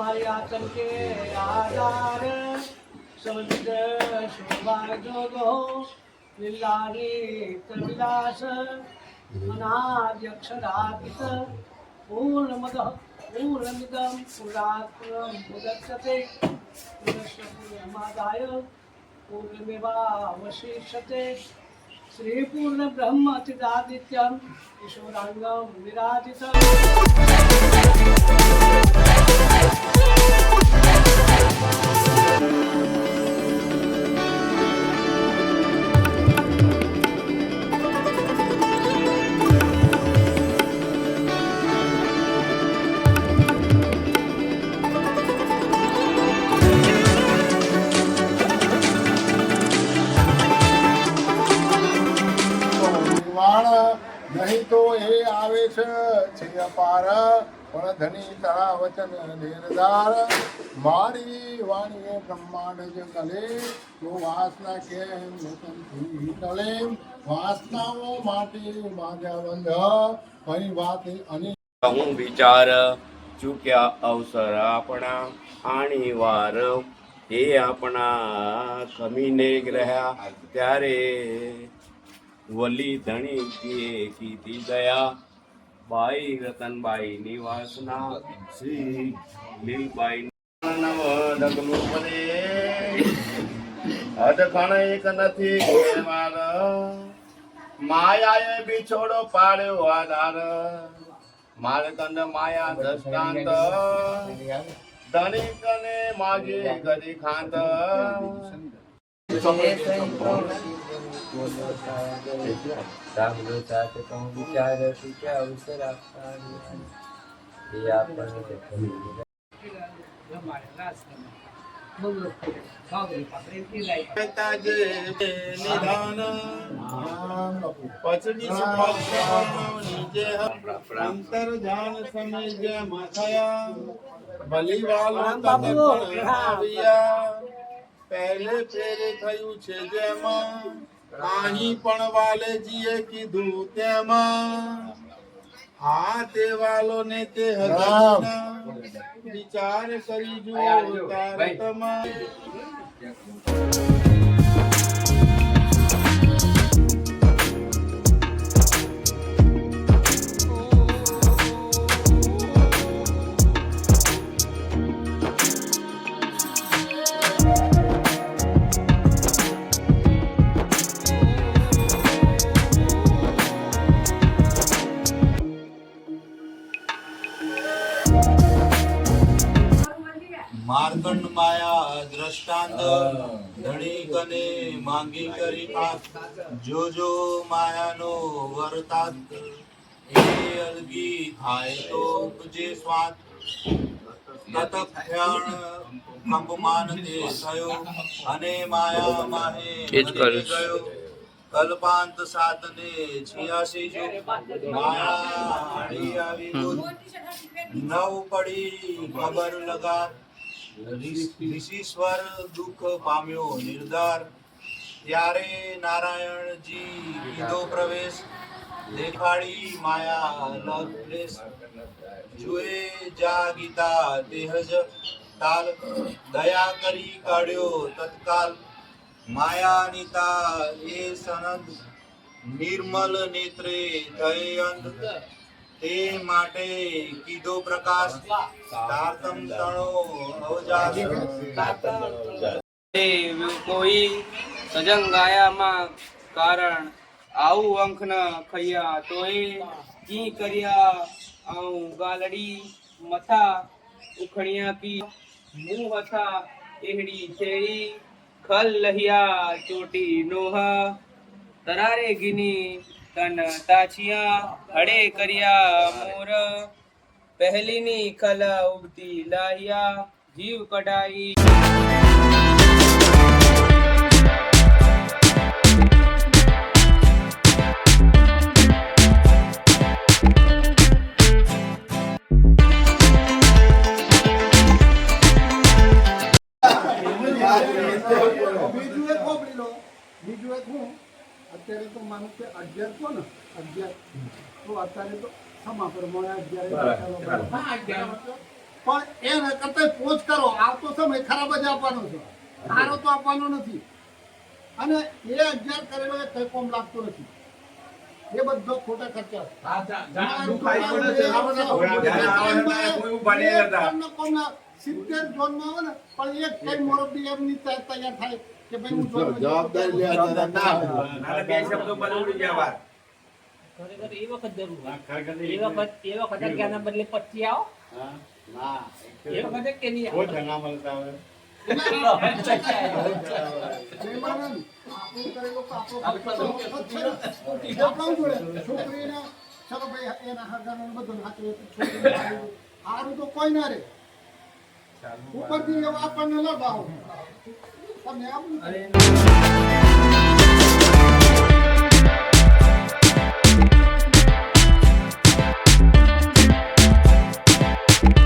माया तनके आधार समझ शोभार जोगो लीलारी त्रिलास अनाद्यक्षरापित पूर्णमद पूर्णमिदं पुरात्मं मुदक्षते पुनश्च पूर्णमादाय पूर्णमेवावशिष्यते श्रीपूर्णब्रह्मतिदादित्यं ईश्वराङ्गं विराजितम् નહીં તો એ આવે છે છે અપાર પણ ધની તળા વચન નિર્ધાર, મારી વાણીએ બ્રહ્માંડ જ કલે તો વાસના કેમ નૂતનથી ટલે વાસનાઓ માટે માજા બંધ કઈ વાત અને હું વિચાર ચૂક્યા અવસર આપણા આણી વાર એ આપણા ખમીને ગ્રહ્યા, ત્યારે વલી ધણી કીધી ગયા બાઈ રતનબાઈ નિવાસના શ્રી લીલબાઈ નવ ડગલું પદે અડખણ એક નથી કહેવાલ માયાએ બિછોડો પાડ્યો આધાર. મારકંડ માયા દ્રષ્ટાંત. ધનિકને માગે ગદી ખાંત. સાંભળો સાથે તો હું વિચાર છું કે અવસર આપતા એ આપણને તાજે નિધાન પછડી નીચે અંતર જાન સમે જેમ થયા ભલી વાલો તને પણ આવ્યા પહેલે ફેરે થયું છે જેમાં અહીં પણ વાલેજીએ કીધું તેમાં. હા, તે વાલો ને તે હતા વિચાર કરી જુઓ તારતમાં. માર્કંડ માયા દ્રષ્ટાંત ધણી કને માંગી કરી પાક. જોજો માયાનો વર્તાત એ અલગી થાય તો જે સ્વાદ. તતક્ષણ કંપમાન તે થયો અને માયા માહે ગયો. કલ્પાંત સાત ને છિયાસી જો માયા આડી આવી નવ પડી ખબર લગા ઋષિશ્વર દુઃખ પામ્યો નિર્ધાર. ત્યારે નારાયણજી કીધો પ્રવેશ દેખાડી માયા જુએ જા ગીતા તેહજ તાલ દયા કરી કાઢ્યો તત્કાલ. માયા નીતા એ સનદ નિર્મલ નેત્રે અંધ. તે માટે કીધો પ્રકાશ, તારતમ તણો કોઈ સજંગાયામાં કારણ આવું અંખ ન ખૈયા તોય કી કર્યા? આવું ગાલડી મથા ઉખણિયા કી? મું હતા એહડી છેડી ખલ લહિયા ચોટી નોહા. તરારે ગીની તન તાછિયા હડે કર્યા મોર. પહેલીની કલા ઉગતી લાહિયા જીવ કઢાઈ. બીજું એક હું? અત્યારે તો માનું કે અગિયાર ને? અગિયાર. તો અત્યારે તો સમા પ્રમાણે અગિયાર પણ એને કરતા પોચ કરો. આવતો સમય ખરાબ જ આપવાનો છે. સારો તો આપવાનો નથી. અને એ અગિયાર કરેલો એ કઈ કોમ લાગતો નથી. એ બધો ખોટા ખર્ચા સિત્તેર ઝોનમાં આવે ને પણ એક કઈ મોરબી એમની તૈયાર થાય. કે ભાઈ હું જવાબદારી લેવા દાદા ના બે શબ્દો બદલી જવા ખરેખર એ વખત જરૂર એ વખત એ વખતે ક્યાંના બદલે પચી આવો. ના એ વખતે કે નહીં કોઈ ધના મળતા ઉપરથી આપણને લગાવો Kami abot.